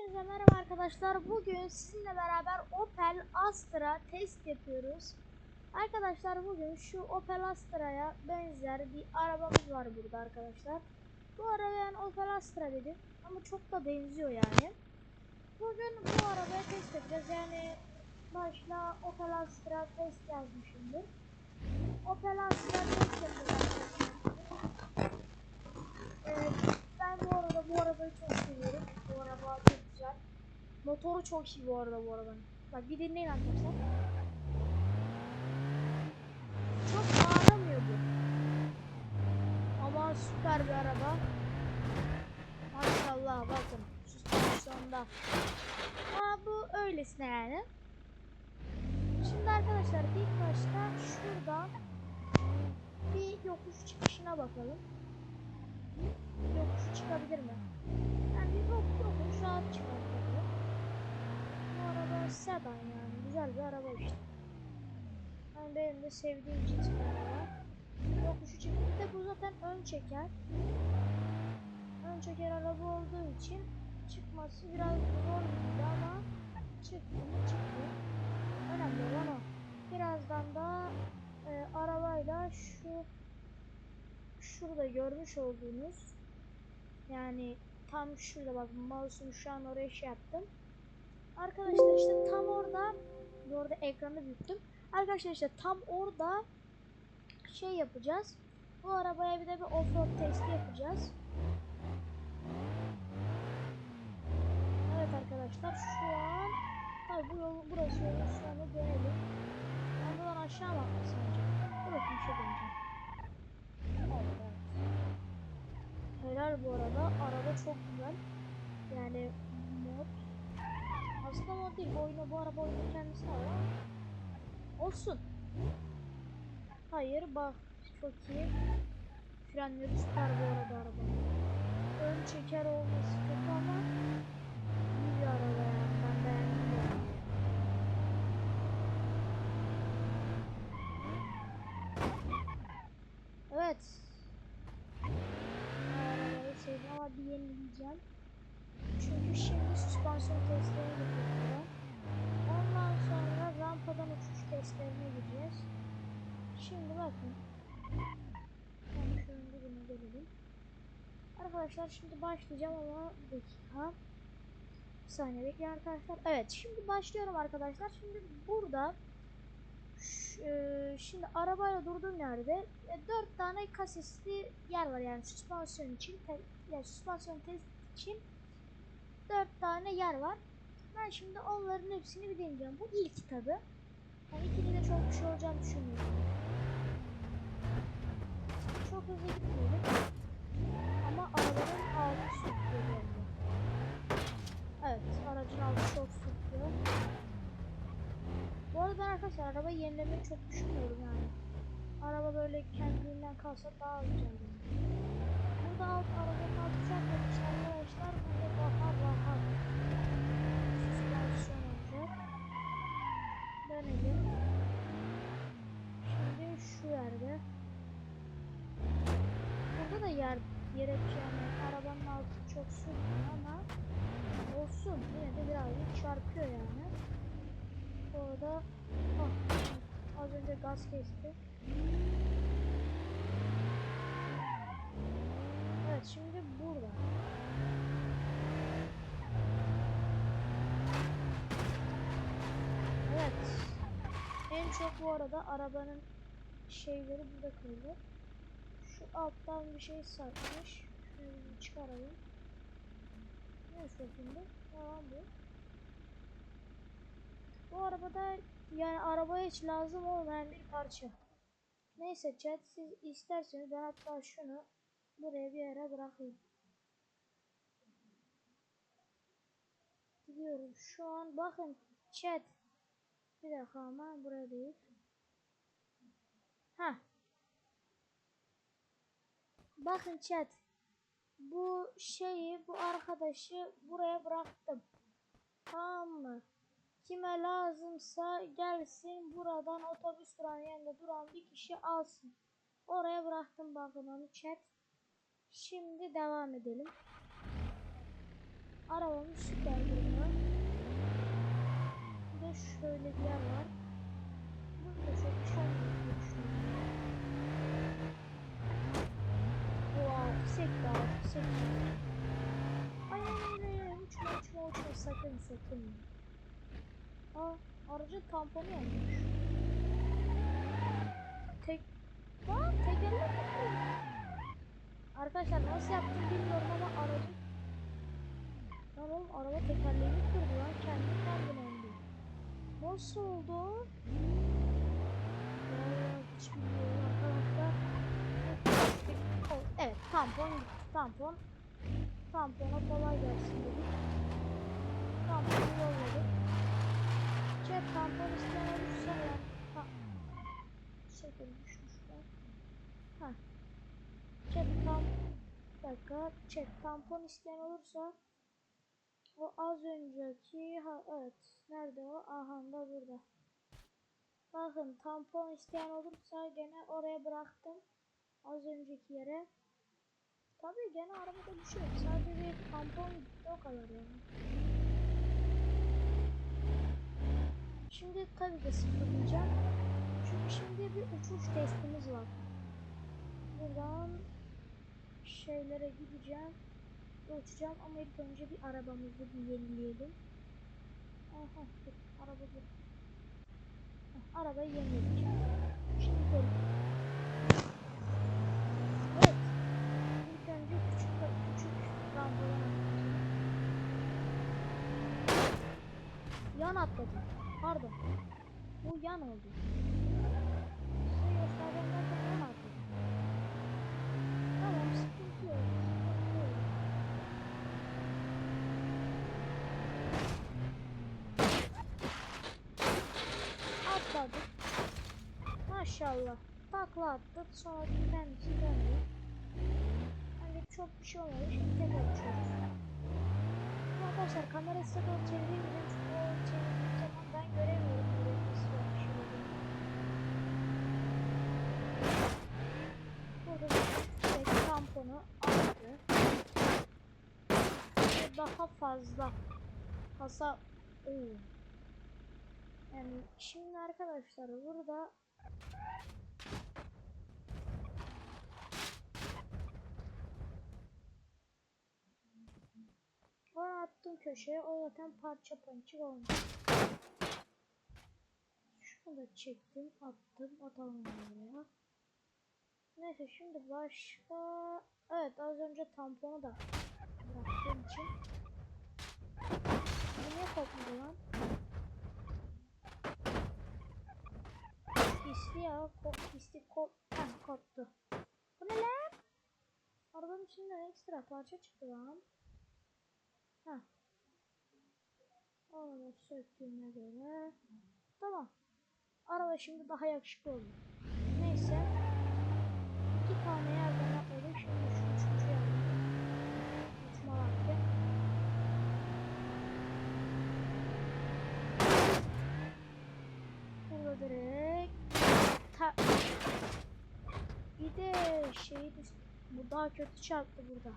Hepinize merhaba arkadaşlar. Bugün sizinle beraber Opel Astra test yapıyoruz. Arkadaşlar bugün şu Opel Astra'ya benzer bir arabamız var burada arkadaşlar. Bu arabaya ben Opel Astra dedim ama çok da benziyor yani. Bugün bu arabaya test yapacağız. Yani başla Opel Astra test yazmışımdır. Opel Astra test yapacağız. Evet, arada bu arabayı çok seviyorum. Bu araba çok güzel. Motoru çok iyi bu arada bu arabanın. Bak bir dinleyin arkadaşlar. Çok bağıramıyor bu. Ama süper bir araba. Maşallah bakın. Süspansiyonda. Ama bu öylesine yani. Şimdi arkadaşlar ilk başta şuradan bir yokuş çıkışına bakalım yokuş çıkabilir mi? Yani bir yok yokuş rahat çıkar tabii. Bu araba sedan yani güzel bir araba işte. Yani benim de sevdiğim cins bir araba. Yokuşu çıktı. Bir de bu zaten ön çeker. Ön çeker araba olduğu için çıkması biraz zor gibi ama çıktı mı çıktı. Önemli olan o. Birazdan da e, arabayla şu şurada görmüş olduğunuz yani tam şurada bak mouse'umu şu an oraya şey yaptım. Arkadaşlar işte tam orada bu arada ekranı büyüttüm. Arkadaşlar işte tam orada şey yapacağız. Bu arabaya bir de bir offroad testi yapacağız. Evet arkadaşlar şu an tabi burası yolun üstüne dönelim. Ben buradan aşağı atlasam acaba? Dur bakayım şey deneyeceğim. Evet, evet. Helal bu arada. Araba çok güzel. Yani mod. Aslında mod değil. Bu bu araba oyunun kendisi ama. Olsun. Hayır bak. Çok iyi. Frenleri süper bu arada araba. Ön çeker olması kötü ama iyi bir araba yani. Ben beğendim bu arabayı. Evet. Arabayı sevdim ama bir yenileyeceğim. Çünkü şimdi süspansiyon testlerine gidiyorum. Ondan sonra rampadan uçuş testlerine gideceğiz. Şimdi bakın. Ben şu önce bunu gelelim. Arkadaşlar şimdi başlayacağım ama bir dakika. Bir saniye bekleyin arkadaşlar. Evet şimdi başlıyorum arkadaşlar. Şimdi burada e, şimdi arabayla durduğum yerde e, dört tane kasisli yer var yani süspansiyon için yani süspansiyon test için dört tane yer var. Ben şimdi onların hepsini bir deneyeceğim. Bu ilk tabi. Yani ikili de çok bir şey olacağını düşünmüyorum. Çok hızlı gitmeyelim. Ama arabanın altı sürtüyor. Evet aracın altı çok sürtüyor. Bu arada arkadaşlar arabayı yenilemeyi çok düşünmüyorum yani. Araba böyle kendiliğinden kalsa daha güzel. yani. Burada alt arabanın altı düzeltmemiş arkadaşlar. Burada daha rahat süspansiyon olacak. Dönelim. Şimdi şu yerde. Burada da yer yere yani arabanın altı çok sürtmüyor ama olsun yine de birazcık çarpıyor yani. Orada ah, az önce gaz kesti. Evet şimdi burada. Evet. En çok bu arada arabanın şeyleri burada kaldı. Şu alttan bir şey sarkmış. Şunu çıkaralım. Ne şeklinde? Tamam bu. Bu arabada yani arabaya hiç lazım olmayan bir parça. Neyse chat siz isterseniz ben hatta şunu buraya bir yere bırakayım. Gidiyorum şu an bakın chat. Bir dakika ama buraya değil. Ha. Bakın chat. Bu şeyi bu arkadaşı buraya bıraktım. Tamam mı? Kime lazımsa gelsin buradan otobüs durağının yanında duran bir kişi alsın. Oraya bıraktım bakın onu chat. Şimdi devam edelim. Arabamız süper durumda. Bir de şöyle bir yer var. Burada çok olmuyor diye düşünüyorum. Wow, sekti abi, sekti. Ay ay ay uçma uçma uçma sakın sakın. Aa, aracın tamponu yanmış. Tek... Aa, tekerlek yapıyor. Arkadaşlar nasıl yaptım bilmiyorum ama aracın... Lan oğlum araba tekerleğini kırdı lan kendi kendine indi. Nasıl oldu? Hiç bilmiyorum arkadaşlar. Evet tampon. Tampon. Tampona kolay gelsin dedik. Tamponu yolladık. Cep tampon isteyen. Ha. Şekil düşmüşler. Ha. Cep tam. Bir dakika. Cep tampon isteyen olursa o az önceki ha evet. Nerede o? Aha da burada. Bakın tampon isteyen olursa gene oraya bıraktım. Az önceki yere. Tabii gene arabada bir şey yok. Sadece tampon gitti o kadar yani. Şimdi tabii ki sıfırlayacağım. Çünkü şimdi bir uçuş testimiz var. Buradan şeylere gideceğim. ve Uçacağım ama ilk önce bir arabamızı bir yenileyelim. Aha, dur, araba bu. Heh, arabayı yeniledik. Şimdi gidelim. İlk önce küçük küçük atlayacağım. Yan atladım. Pardon. Bu yan oldu. Size göstereceğim derken yan atladım. Tamam sıkıntı yok. Sıkıntı yok. Atladık. Maşallah. Takla attık. Sonra kendisi döndü. Hani çok bir şey olmadı. Şimdi tekrar uçuyoruz. Arkadaşlar kamerayı size doğru çevireyim. Çünkü o çevirdiğim zaman ben göremiyorum. Olduğunu. Burada tek tamponu attı. Ve daha fazla hasar... Yani şimdi arkadaşlar burada Onu attım köşeye. O zaten parça pançık olmuş. Şunu da çektim. Attım. Atalım buraya. Neyse şimdi başka... Evet az önce tamponu da bıraktığım için. Bu niye kopmadı lan? Pisli ya. Kop, pisli kop. Heh koptu. Bu ne lan? Arabanın içinden ekstra parça çıktı lan. Heh. Onu söktüğüme göre. Tamam. Araba şimdi daha yakışıklı oldu. Neyse. İki tane yerden atladık. Şimdi şu üçüncü yerden. Uçma vakti. Burada direkt ta bir de şey bu daha kötü çarptı burada.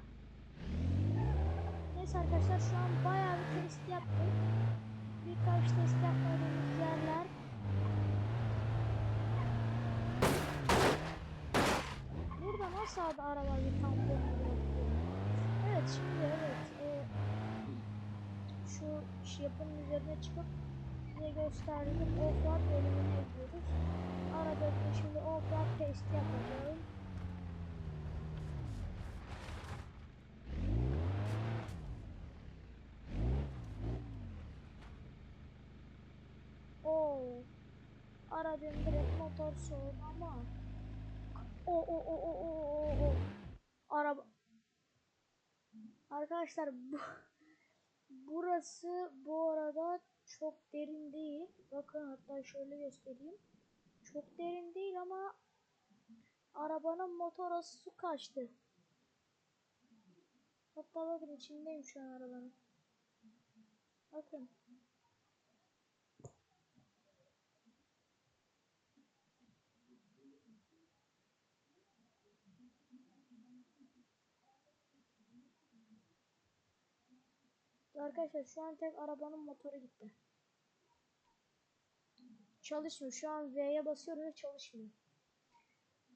Neyse arkadaşlar şu an bayağı bir test yaptık. Birkaç test yapmadığımız yerler. Burada nasıl arabayı tampon bırakıyor? Evet şimdi evet. E, şu iş yapının üzerine çıkıp size gösterdiğim offroad bölümüne gidiyoruz. Arada şimdi offroad test yapacağım. Aradığım direkt motor soğuk ama o o o o o o o araba Arkadaşlar bu burası bu arada çok derin değil. Bakın hatta şöyle göstereyim. Çok derin değil ama arabanın motora su kaçtı. Hatta bakın içindeyim şu an arabanın. Bakın. Arkadaşlar şu an tek arabanın motoru gitti. Çalışmıyor. Şu an V'ye basıyorum ve çalışmıyor.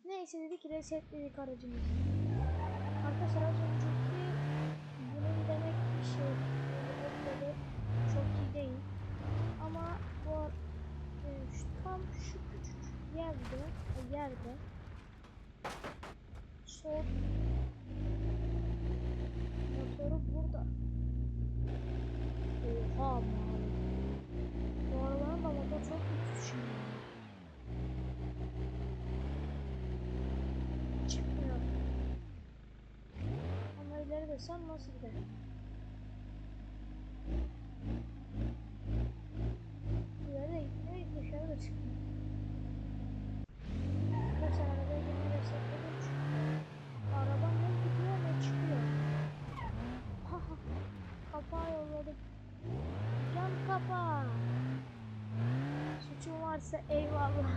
Neyse dedik resetledik aracımızı. Arkadaşlar az önceki bunun demek bir şey böyle çok iyi değil. Ama bu e, şu, tam şu küçük yerde yerde sol motoru burada. Oha mavi. Bu çok güçlü. Çıkmıyor. Ama ileri desem nasıl gider? İleri de gitmiyor, dışarı da çıkmıyor. Arkadaşlar arabaya girmeyi destekledim çünkü araba ne gidiyor ne çıkıyor. Kapağı yolladım. Cam kapağı. Suçum varsa eyvallah.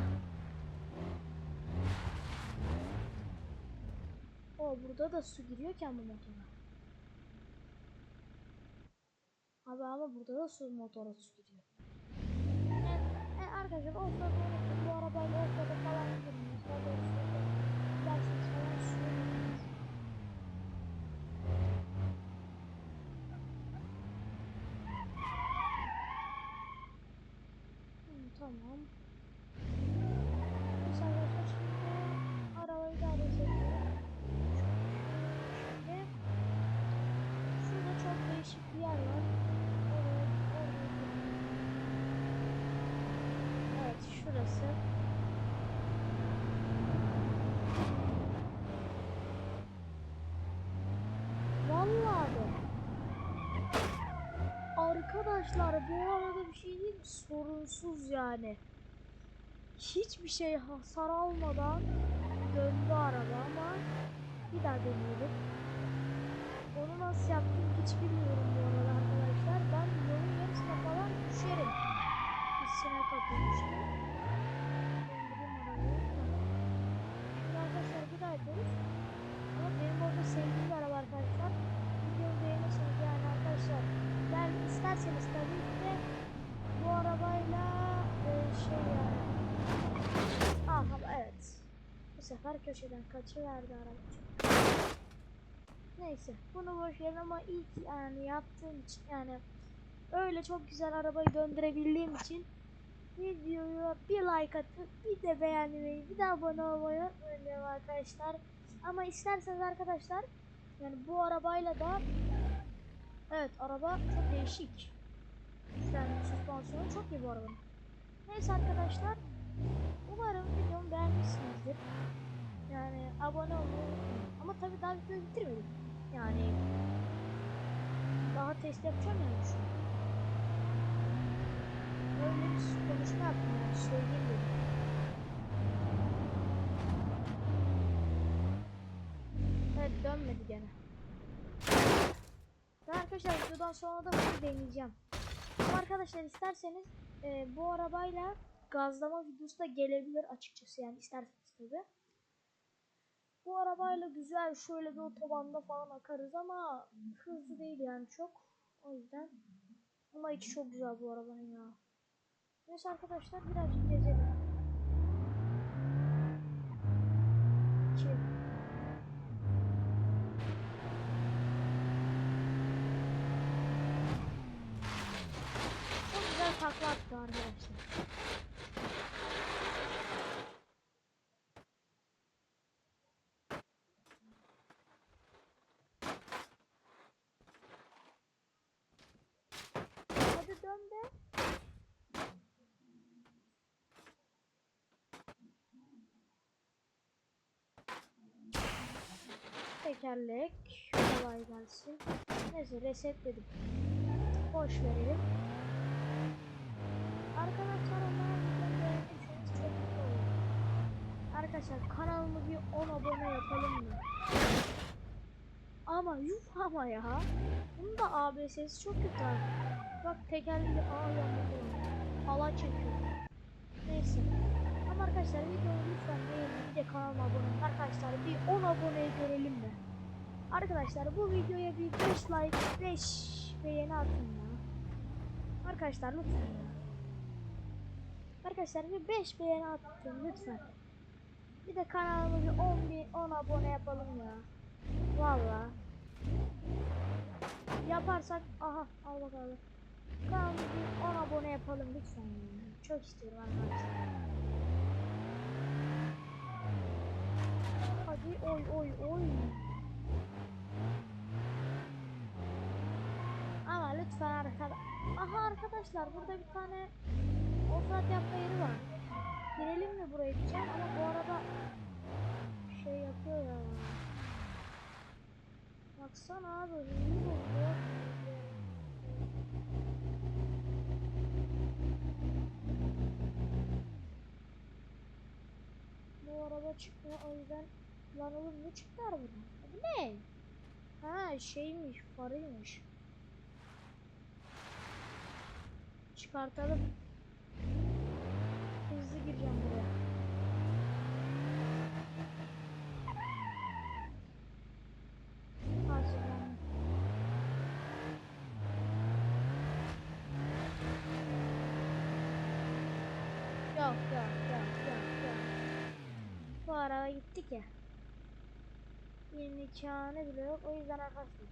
O burada da su giriyorken bu motora. Abi ama burada da su motora su giriyor. Yani, e, arkadaşlar offroad unuttum. Bu arabayla doğrusu giderseniz falan suya gidemeyiz. Hı, tamam. Neyse arkadaşlar şimdi arabayı da resetleyelim. Şimdi şurada çok değişik bir yer var. Oraya, oraya gidelim. Evet şurası. Vallahi de. Arkadaşlar bu arada bir şey değil mi? Sorunsuz yani. Hiçbir şey hasar almadan döndü araba ama bir daha deneyelim. Onu nasıl yaptım hiç bilmiyorum bu arada arkadaşlar. Ben yolun yarısına falan düşerim. Hissine kapılmıştım. Döndüreyim arabayı. Şimdi arkadaşlar bir daha yapıyoruz. Ama benim orada sevdiğim araba arkadaşlar. Videomu beğenirseniz yani arkadaşlar. Ben isterseniz tabii ki de bu arabayla e, şey yani. Aha evet. Bu sefer köşeden kaçıverdi araba. Neyse bunu boş ver ama ilk yani yaptığım için yani öyle çok güzel arabayı döndürebildiğim için videoyu bir like atıp bir de beğenmeyi bir de abone olmayı unutmayın arkadaşlar. Ama isterseniz arkadaşlar yani bu arabayla da evet araba çok değişik. Yani süspansiyonu çok iyi bu arabanın. Neyse arkadaşlar umarım videomu beğenmişsinizdir. Yani abone olmayı. Ama tabii daha videoyu bitirmedim. Yani daha test yapacağım yani şu an. Öyle bir konuşma yaptım söyleyeyim dedim. Evet dönmedi gene. Arkadaşlar videodan sonra da bunu deneyeceğim. Ama arkadaşlar isterseniz e, bu arabayla gazlama videosu da gelebilir açıkçası yani isterseniz tabi. Bu arabayla güzel şöyle bir otobanda falan akarız ama hızlı değil yani çok. O yüzden ama içi çok güzel bu arabanın ya. Neyse arkadaşlar birazcık gezelim. İki. Çok güzel takla attı arkadaşlar. Hadi dön be. Tekerlek. Kolay gelsin. Neyse resetledim. Boş verelim. Arkadaşlar. Arkadaşlar kanalımı bir 10 abone yapalım mı? Ama yuh ama ya. Bunun da ABS'si çok kötü abi. Bak tekerleği ağ yanmadı. Hala çekiyor. Neyse. Arkadaşlar videoyu lütfen beğenin. Bir de kanalıma abone olun. Arkadaşlar bir 10 aboneyi görelim mi? Arkadaşlar bu videoya bir 5 like 5 beğeni atın ya. Arkadaşlar lütfen ya. Arkadaşlar bir 5 beğeni atın lütfen. Bir de kanalımı bir 10 bin 10 abone yapalım ya. Valla. Yaparsak aha al bakalım. Kanalımı bir 10 abone yapalım lütfen ya. Çok istiyorum arkadaşlar. Hadi oy oy oy. Ama lütfen arkadaş. Aha arkadaşlar burada bir tane offroad yapma yeri var. Girelim mi buraya diyeceğim ama bu arada şey yapıyor ya. Baksana abi hızlı oldu. Bu araba çıkmıyor o yüzden lan oğlum ne çıktı arabadan? Bu ne? Ha şeymiş farıymış. Çıkartalım. Hızlı gireceğim buraya. Hazırlandım. Yok yok yok yok yok. Bu araba gittik ya. İmkanı bile yok. O yüzden arkadaşlar.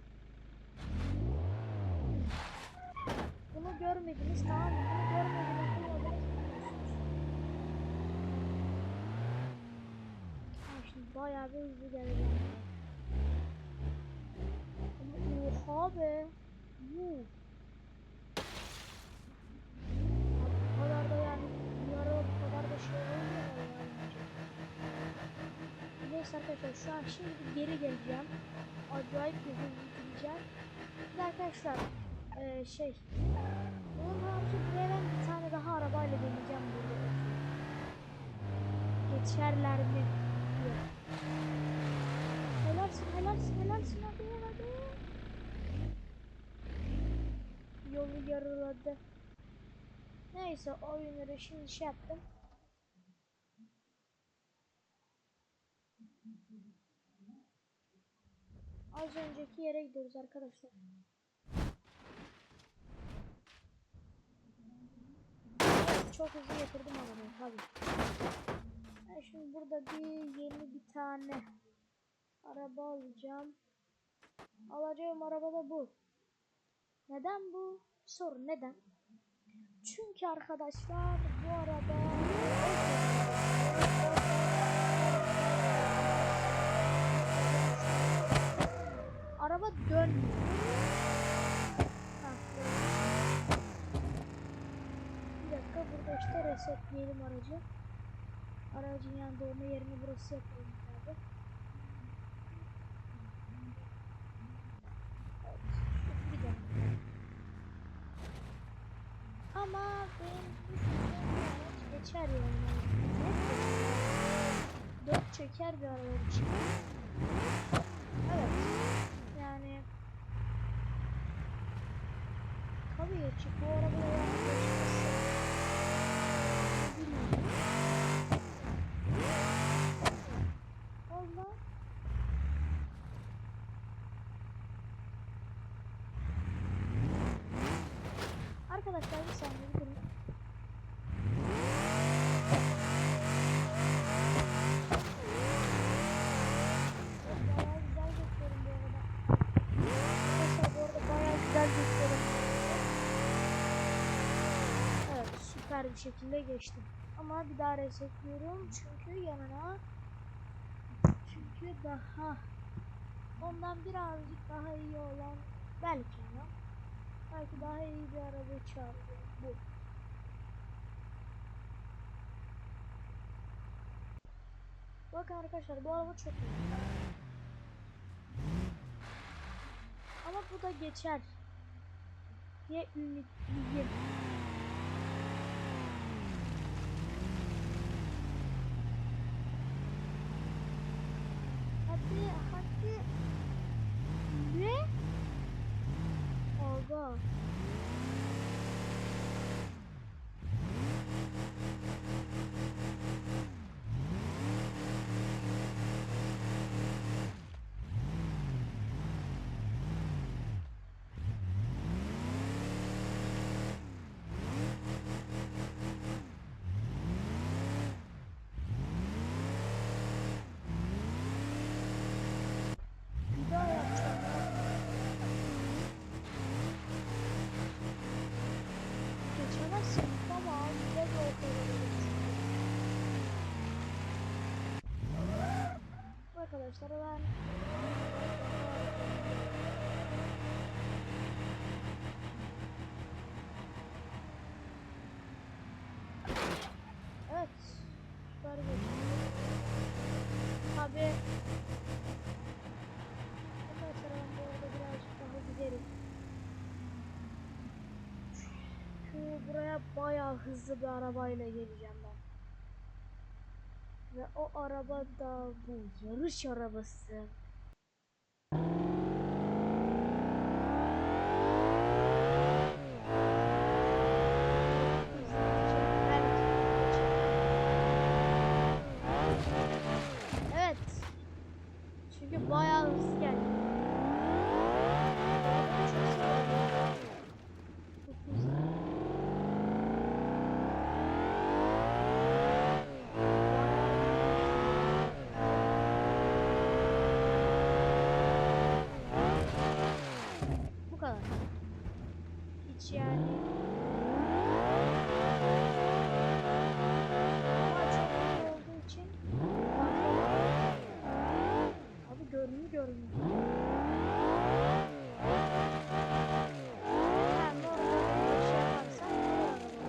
Bunu görmediniz tamam mı? Bunu görmediniz. Ha, şimdi bayağı bir hızlı geleceğim. Oha be. Yuh. Bu kadar da yani ara bu kadar da şey olmuyor. Neyse arkadaşlar şu an şimdi geri geleceğim. Acayip hızlı gideceğim. Bir arkadaşlar eee şey bunun harici ben bir tane daha arabayla deneyeceğim burada. Geçerler mi? diye. Helalsin helalsin helalsin hadi hadi. Yolu yarıladı. Neyse oyunları şimdi şey yaptım. Az önceki yere gidiyoruz arkadaşlar. Çok hızlı getirdim arabayı tabii. Ben şimdi burada bir yeni bir tane araba alacağım. Alacağım araba da bu. Neden bu? Sorun neden? Çünkü arkadaşlar bu Araba dönmüyor. Hah, dönmüş. Bir dakika resetleyelim aracı. Aracın yani doğma yerini burası yapalım abi. Evet. Ama benim araç geçer yani. Dört çeker bir araba. Evet. Yani tabii geçecek. Bu araba yani geçmezse. Bilmiyorum. Allah. Arkadaşlar bir saniye bir durun. Bayağı güzel geçiyorum bu arada. Arkadaşlar bu arada bayağı güzel geçiyorum. Evet süper bir şekilde geçtim. Ama bir daha resetliyorum çünkü yanına çünkü daha ondan birazcık daha iyi olan belki ama belki daha iyi bir araba çağırıyor bu. Bakın arkadaşlar bu araba çok iyi. Ama bu da geçer diye ümitliyim. Hadi hadi. Ne? Aga. Ben Evet. Süper. Tabi Arkadaşlar ben bu arada birazcık daha giderim. Şu buraya bayağı hızlı bir arabayla geleceğim ben. Ve o araba da bu yarış arabası. Evet. Çünkü bayağı hızlı geldi. Bu arada çok seviyorum. Çok hızlı. Bu kadar. Hiç yani. Ama çok hızlı olduğu için fazla Abi görünüyor görünüyor. Ben normalde bir şey yaparsam olur araba.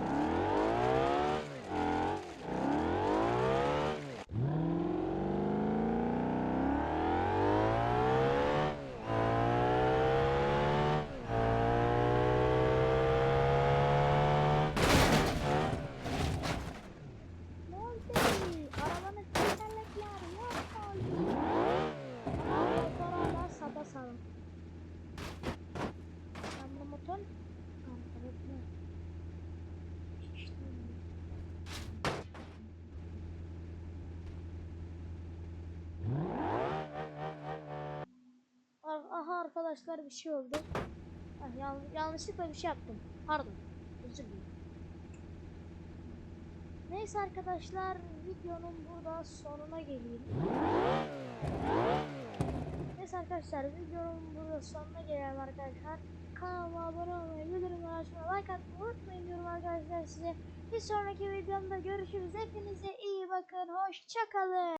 Ne oldu? Arabanın tekerlekleri yok oldu. Ama motor hala sapa sağlam. Ben bu motor arkada ne? İşte Ah- Aha arkadaşlar bir şey oldu. Ah, yan- yanlışlıkla bir şey yaptım. Pardon. Özür dilerim. Neyse arkadaşlar videonun burada sonuna geleyim. Neyse arkadaşlar videonun burada sonuna gelelim arkadaşlar. Kanalıma abone olmayı, bildirimleri açmayı, like atmayı unutmayın diyorum arkadaşlar size. Bir sonraki videomda görüşürüz. Hepinize iyi bakın. Hoşçakalın.